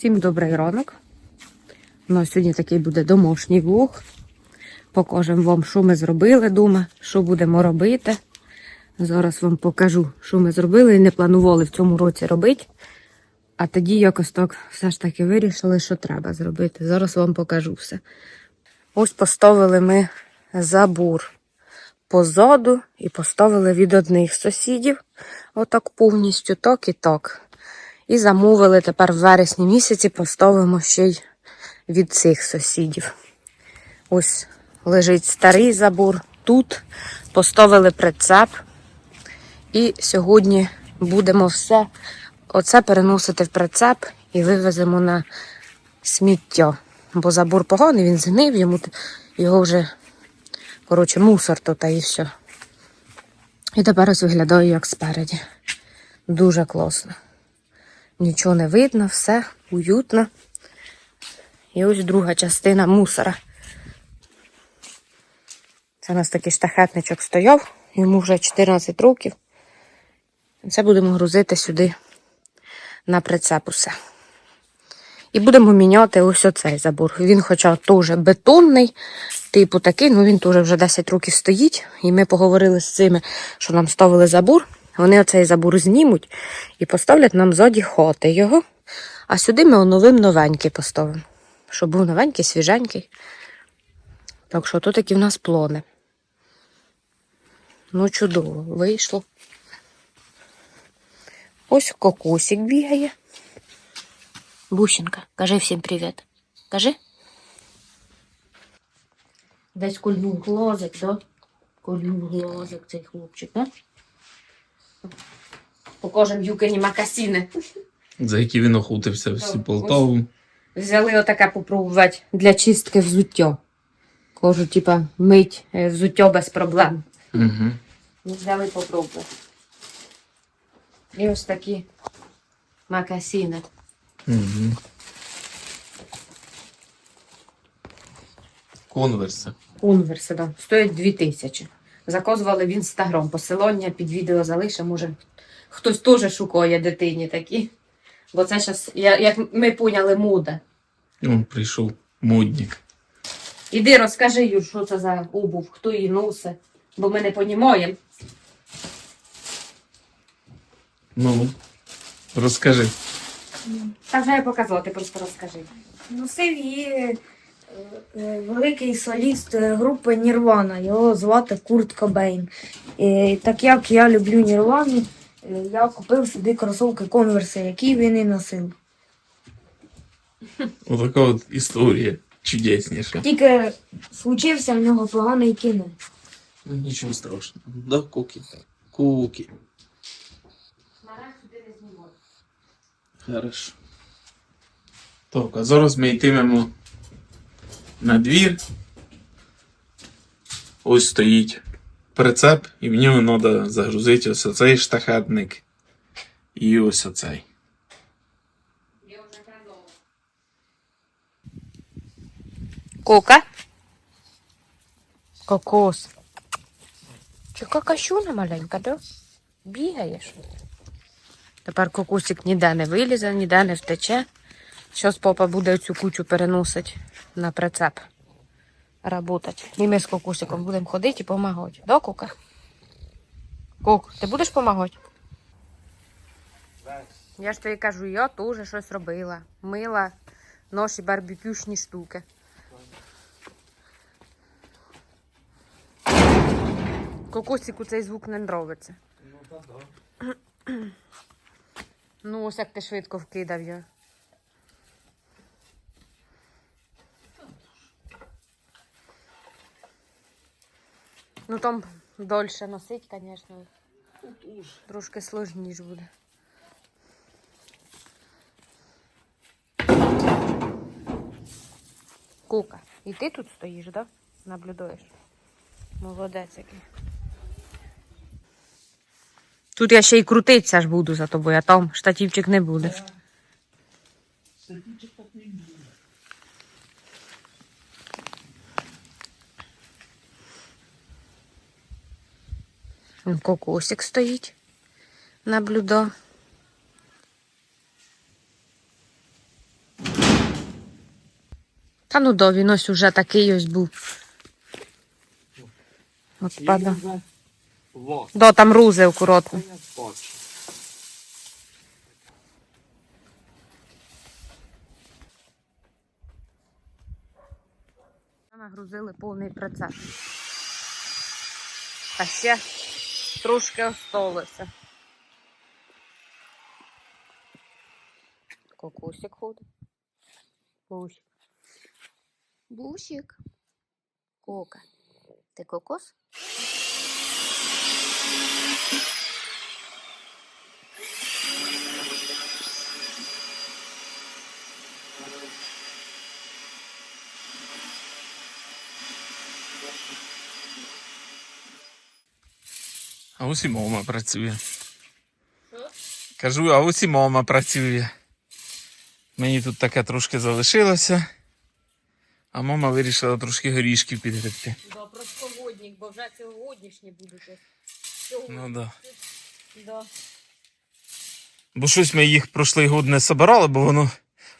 Всім добрий ранок. У нас сьогодні такий буде домашній влог. Покажемо вам, що ми зробили вдома, що будемо робити. Зараз вам покажу, що ми зробили і не планували в цьому році робити. А тоді якось так все ж таки вирішили, що треба зробити. Зараз вам покажу все. Ось поставили ми забор позаду і поставили від одних сусідів. Отак повністю, так і так. І замовили тепер в вересні місяці поставимо ще й від цих сусідів. Ось лежить старий забор. Тут поставили прицеп. І сьогодні будемо все оце переносити в прицеп і вивеземо на сміття. Бо забор поганий, він згнив, йому його вже, коротше, мусор тут і все. І тепер ось виглядає як спереді. Дуже класно. Нічого не видно, все уютно. І ось друга частина мусора. Це у нас такий штахетничок стояв, йому вже 14 років. Це будемо грузити сюди на прицеп усе. І будемо міняти ось оцей забор. Він, хоча теж бетонний, типу такий, ну він теж вже 10 років стоїть. І ми поговорили з цими, що нам ставили забор. Вони оцей забор знімуть і поставлять нам ззаді хоти його. А сюди ми оновим новенький поставимо. Щоб був новенький, свіженький. Так що тут такі в нас плони. Ну, чудово, вийшло. Ось кокосик бігає. Бущенка, кажи всім привіт. Кажи. Десь кольнув глазик, да? Кольнув глазик цей хлопчик, да? Покажем Юкині макасіни. За які він охутився всі Так, Полтаву. Взяли отаке попробувати для чистки взуття. Кажу, типа, мить е, взуття без проблем. Угу. Взяли попробувати. І ось такі макасіни. Угу. Конверси. Конверси, да. Стоять 2000. Заказували в інстаграм. Посилання під відео залише, може хтось теж шукає дитині такі. Бо це зараз, як ми поняли, мода. Он прийшов модник. Іди розкажи, Юр, що це за обув, хто її носить, бо ми не понімаємо. Ну, розкажи. Та вже я показала, ти просто розкажи. Носив її великий соліст е, групи Нірвана. Його звати Курт Кобейн. І так як я люблю Нірвану, е, я купив собі кросовки конверси, які він і носив. Отака от історія чудесніша. Тільки случився в нього поганий кінець. Ну, нічого страшного. Да, куки. Куки. Хорошо. Так, а зараз ми йтимемо на двір. Ось стоїть прицеп, і в нього треба загрузити ось оцей штахетник і ось оцей. Кока. Кокос. Чи какашуна маленька, да? Бігаєш. Тепер кокусик ніде не вилізе, ніде не втече. Щось папа буде цю кучу переносить на прицеп. Работать. І ми з кокусиком будемо ходити і допомагати. Да, Кока? Кок, ти будеш допомагати? Я ж тобі кажу, я теж щось робила. Мила наші барбекюшні штуки. Кокосику цей звук не нравиться. Ну, ось як ти швидко вкидав його. Ну там дольше носить, звісно. Трошки сложніше буде. Кука, і ти тут стоїш, да? Наблюдаєш? Молодець який. Тут я ще й крутитися ж буду за тобою, а там штатівчик не буде. Вон Кокосик стоїть. Наблюда. Та ну до, він ось уже такий ось був. От пада. До, там рузи акуратно. Нагрузили повний прицеп. А ще трошки осталося. Кокусик ходить. Бусик. Бусик. Кока. Ти кокос? А ось і мама працює. Кажу, а ось і мама працює. Мені тут таке трошки залишилося, а мама вирішила трошки горішків підгребти. Да, простогодник, бо вже сьогоднішні будуть. Ну да. Да. Бо щось ми їх прошлий год не собирали, бо воно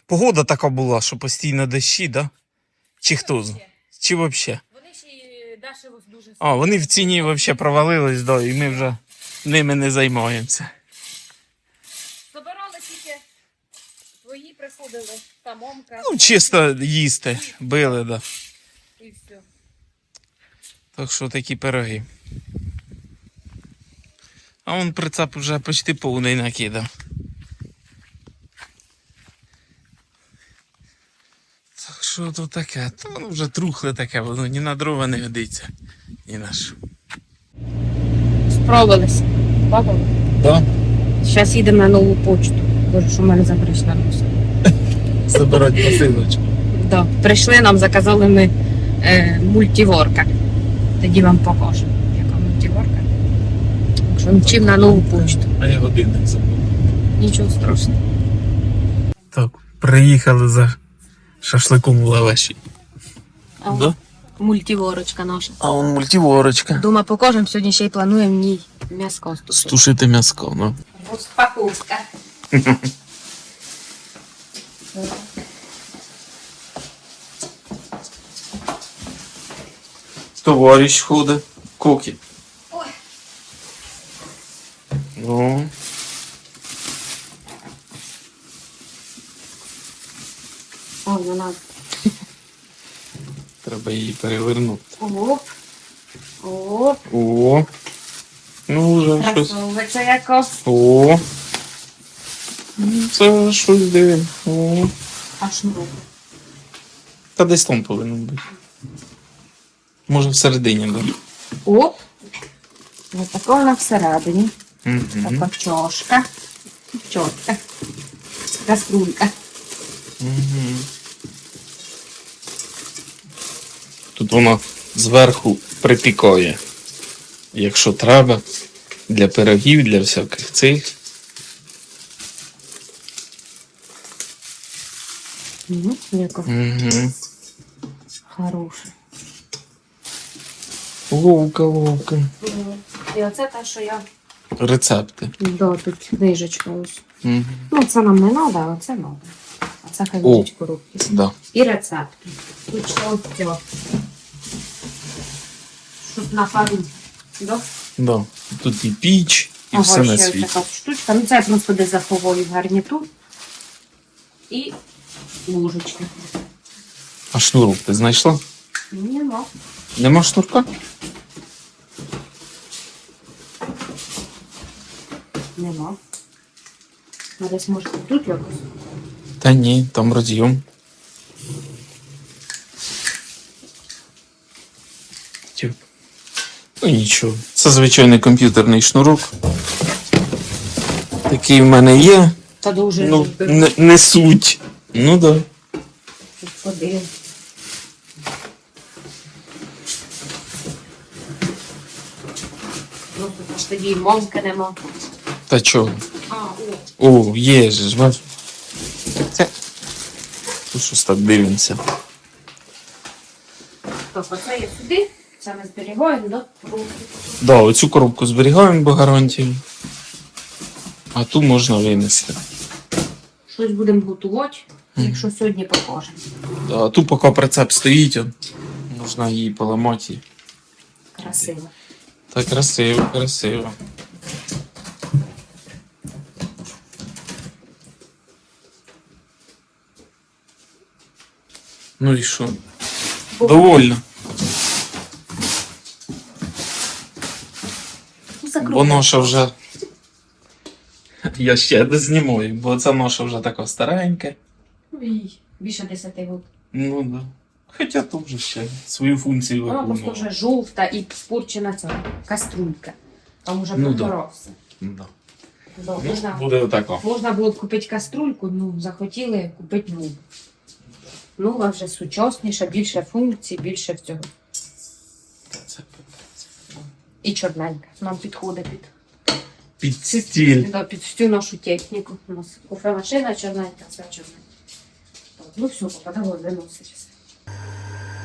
погода така була, що постійно дощі, да? Чи хто? Чи взагалі? Дешево дуже А, вони в ціні взагалі провалились, да, і ми вже ними не займаємося. Забирали тільки твої приходили, та момка. Ну, чисто їсти, били, да. І все. Так що такі пироги. А он прицеп вже почти повний накидав. Що то таке? Та воно вже трухле таке, воно ні на дрова не годиться. Ні на що. Справилися. Бабали. Да? Зараз їдемо на нову почту. Боже, що в мене забрична носа. Забирати посилочку. Да. Прийшли нам, заказали ми е, мультиворка. Тоді вам покажемо, яка мультиворка. Так що мчим на нову почту. А я годинник забув. Нічого страшного. Так, приїхали за шашликом в лавеші. А, Да? Мультиворочка наша. А он мультиворочка. Думаю, покажемо, сьогодні ще й плануємо в ній м'яско стусити. Стушити м'яско, ну. Розпаковка. Товарищ ходить. Кокі. Ой. Ну. Ой, вона. Треба її перевернути. Оп. Оп. О. Ну вже щось. Красовиця яка. О. Ну, Це щось дивимо. О. А шнур. Та десь там повинен бути. Може всередині, да? Оп. Ось така вона всередині. Угу. Така чошка. Чотка. Каструлька. Угу. Тут вона зверху припікає. Якщо треба, для пирогів, для всяких цих. Угу. Яка Угу. хороша. Вовка, вовка. І оце те, що я. Рецепти. Да, тут книжечка ось. Угу. Ну, це нам не треба, а це треба. А це хай будуть коробки. Да. І рецепти. Тут ось цього. Щоб на пару. Да? Да. Тут і піч, і Ага, все на ще світі. така штучка. Ну, це я просто десь заховую гарнітур. І ложечки. А шнурок ти знайшла? Нема. Нема шнурка? Нема. А десь може тут якось. Та ні, там роз'єм. Ну нічого. Це звичайний комп'ютерний шнурок. Такий в мене є. Та дуже Ну, не, не суть. Ну да. Подивимо. Просто ж тоді мозка нема. Та чого? А, о. О, є ж, бач. Це. Тут щось так дивимося. Тобто це є сюди, це ми зберігаємо до руки. Да, оцю коробку зберігаємо, бо гарантію. А ту можна винести. щось будемо готувати, якщо сьогодні покажемо. Да, тут поки прицеп стоїть, он, можна її поламати. Красиво. Так красиво, красиво. Ну і що? Довольно. Бо ноша вже. Я ще не знімаю, бо ця ноша вже така старенька. Ой, Більше 10 років. Ну да. Хоча то вже ще свою функцію Вона просто вже жовта і спорчена ця каструлька. Там вже Ну да. Да. Да, Ну, можна, буде отако. можна було б купити каструльку, ну захотіли купити нову. Нова вже сучасніша, більше функцій, більше всього. Це І чорненька. Нам підходить під, під стіль. да, під всю нашу техніку. У нас кофемашина чорненька, все чорненьке. Так, Ну все, попадало виносить.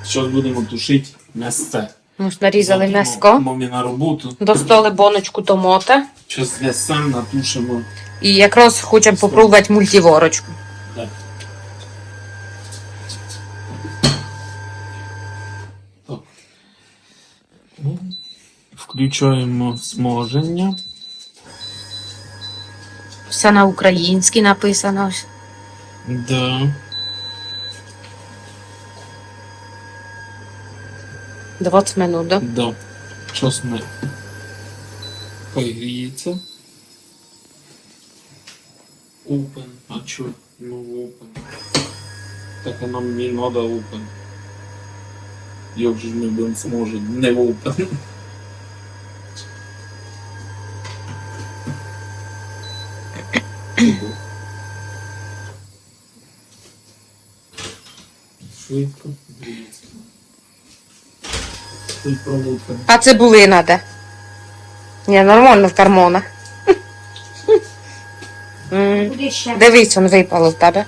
Зараз будемо тушити м'ясце. Ми ж нарізали Мотимо м'яско, Мамі на роботу. достали боночку томата. Зараз м'ясцем натушимо. І якраз хочемо попробувати мультиворочку. Так. Так. Ну, Включаємо смаження. Все на українській написано. Да. 20 минут, да? Да. Зараз ми погріється. Open. А чо? Ну open. Так а нам не надо open. Як же ж ми будемо зможемо не open. Швидко. Тут проводка. А цибулина де? Ні, нормально в кармонах. Куди ще? Дивись, он випало в тебе.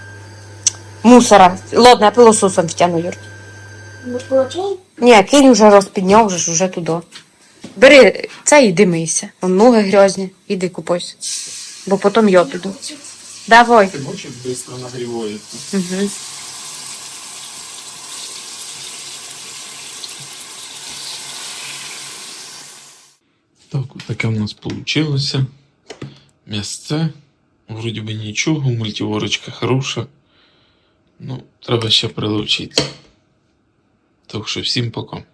Мусора. Лодне пилососом втягну, Юр. Ні, кинь уже розпідняв, вже ж уже туди. Бери це і димися. Вон ноги грязні, іди купайся. Бо потім я піду. Давай. Ти бачиш, швидко нагрівається. Угу. Так, таке у нас вийшло. М'ясце. Вроді би нічого, мультиворочка хороша. Ну, треба ще прилучити. Так що всім пока.